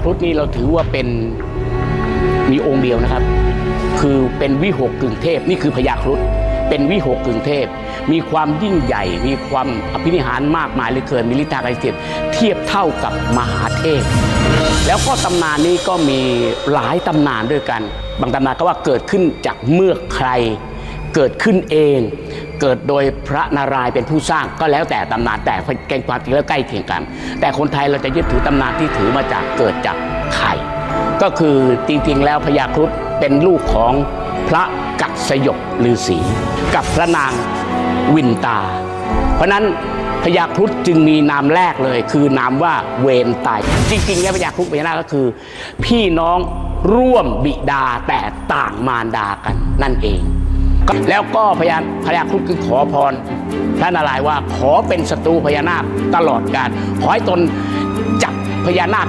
ครุฑนี่เราถือว่าเป็นมีองค์เดียวนะครับ คือเป็นวิหกกึ่งเทพ นี่คือพญาครุฑเป็นวิหกกึ่งเทพ มีความยิ่งใหญ่ มีความอภินิหารมากมายเลือเกินมีฤทธาไกรเทียบเทียบเท่ากับมหาเทพ แล้วก็ตำนานนี้ก็มีหลายตำนานด้วยกัน บางตำนานก็ว่าเกิดขึ้นจากเมื่อใคร เกิดขึ้นเอง เกิดโดยพระนารายณ์เป็นผู้สร้างก็แล้วแต่ตำนานแต่เกณฑ์ความจริงแล้วใกล้เคียงกัน แต่คนไทยเราจะยึดถือตำนานที่ถือมาจากเกิดจากไข่ ก็คือจริงๆแล้วพญาครุฑเป็นลูกของพระกัดสยบฤาษีกับพระนางวินตา เพราะนั้นพญาครุฑจึงมีนามแรกเลย คือนามว่าเวนไตายจริงๆแล้วพญาครุฑพญานาคก็คือ พี่น้องร่วมบิดาแต่ต่างมารดากันนั่นเอง แล้วก็พญาพญาครุฑคือขอพรพระนารายณ์ว่าขอเป็นศัตรูพญานาคตลอดกาลขอให้ตนจับพญานาค